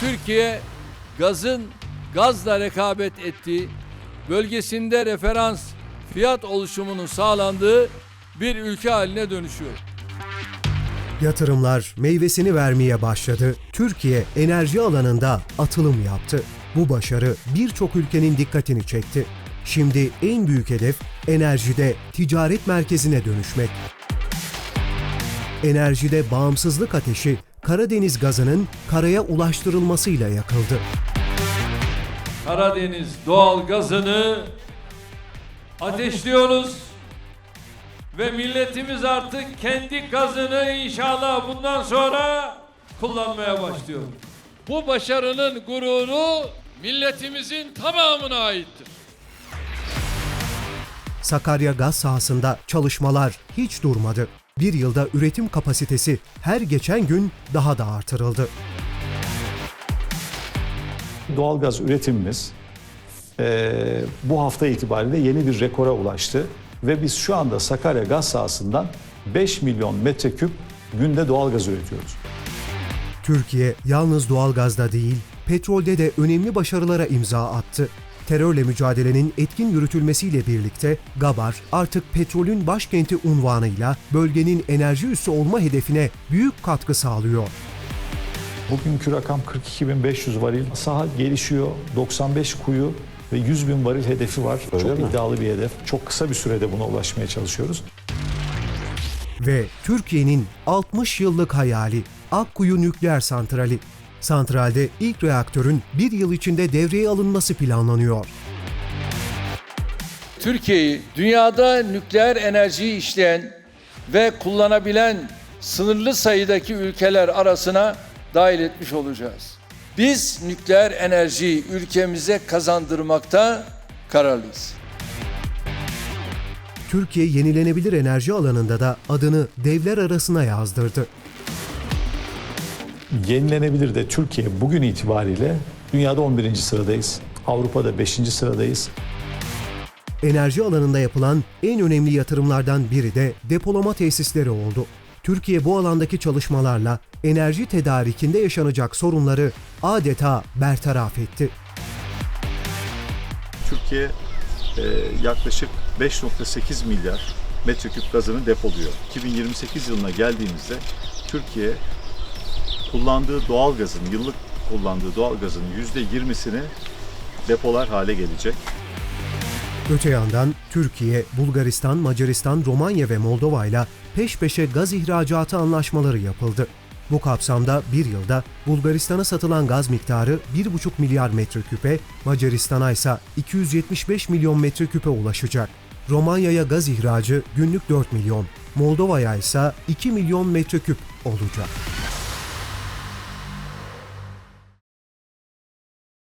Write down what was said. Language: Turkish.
Türkiye gazın gazla rekabet ettiği, bölgesinde referans fiyat oluşumunun sağlandığı bir ülke haline dönüşüyor. Yatırımlar meyvesini vermeye başladı. Türkiye enerji alanında atılım yaptı. Bu başarı birçok ülkenin dikkatini çekti. Şimdi en büyük hedef enerjide ticaret merkezine dönüşmek. Enerjide bağımsızlık ateşi Karadeniz gazının karaya ulaştırılmasıyla yakıldı. Karadeniz doğal gazını ateşliyoruz ve milletimiz artık kendi gazını inşallah bundan sonra kullanmaya başlıyor. Bu başarının gururu milletimizin tamamına aittir. Sakarya gaz sahasında çalışmalar hiç durmadı. Bir yılda üretim kapasitesi her geçen gün daha da artırıldı. Doğalgaz üretimimiz eee, bu hafta itibariyle yeni bir rekora ulaştı ve biz şu anda Sakarya gaz sahasından 5 milyon metreküp günde doğalgaz üretiyoruz. Türkiye yalnız doğalgazda değil, petrolde de önemli başarılara imza attı. Terörle mücadelenin etkin yürütülmesiyle birlikte Gabar artık petrolün başkenti unvanıyla bölgenin enerji üssü olma hedefine büyük katkı sağlıyor. Bugünkü rakam 42.500 varil. Saha gelişiyor. 95 kuyu ve 100 bin varil hedefi var. Çok iddialı bir hedef. Çok kısa bir sürede buna ulaşmaya çalışıyoruz. Ve Türkiye'nin 60 yıllık hayali Akkuyu Nükleer Santrali. Santralde ilk reaktörün bir yıl içinde devreye alınması planlanıyor. Türkiye'yi dünyada nükleer enerjiyi işleyen ve kullanabilen sınırlı sayıdaki ülkeler arasına dahil etmiş olacağız. Biz nükleer enerjiyi ülkemize kazandırmakta kararlıyız. Türkiye yenilenebilir enerji alanında da adını devler arasına yazdırdı. Yenilenebilir de Türkiye bugün itibariyle dünyada 11. sıradayız. Avrupa'da 5. sıradayız. Enerji alanında yapılan en önemli yatırımlardan biri de depolama tesisleri oldu. Türkiye bu alandaki çalışmalarla enerji tedarikinde yaşanacak sorunları adeta bertaraf etti. Türkiye e, yaklaşık 5.8 milyar metreküp gazını depoluyor. 2028 yılına geldiğimizde Türkiye kullandığı doğal gazın, yıllık kullandığı doğal gazın %20'sini depolar hale gelecek. Öte yandan Türkiye, Bulgaristan, Macaristan, Romanya ve Moldova ile peş peşe gaz ihracatı anlaşmaları yapıldı. Bu kapsamda bir yılda Bulgaristan'a satılan gaz miktarı 1,5 milyar metreküpe, Macaristan'a ise 275 milyon metreküpe ulaşacak. Romanya'ya gaz ihracı günlük 4 milyon, Moldova'ya ise 2 milyon metreküp olacak.